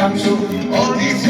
jump to all these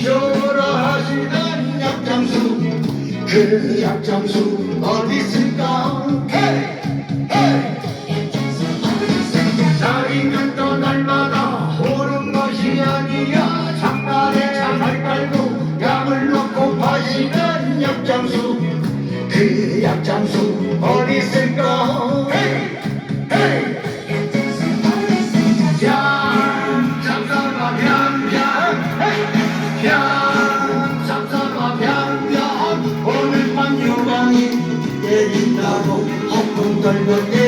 오셔라 하시던 약장수. 그 약장수 어디 있을까? 자리는 또 날마다 오는 것이 아니야. 장날에 장날 깔고 약을 놓고 파시는 약장수. 그 약장수 어디 있을까? Lord,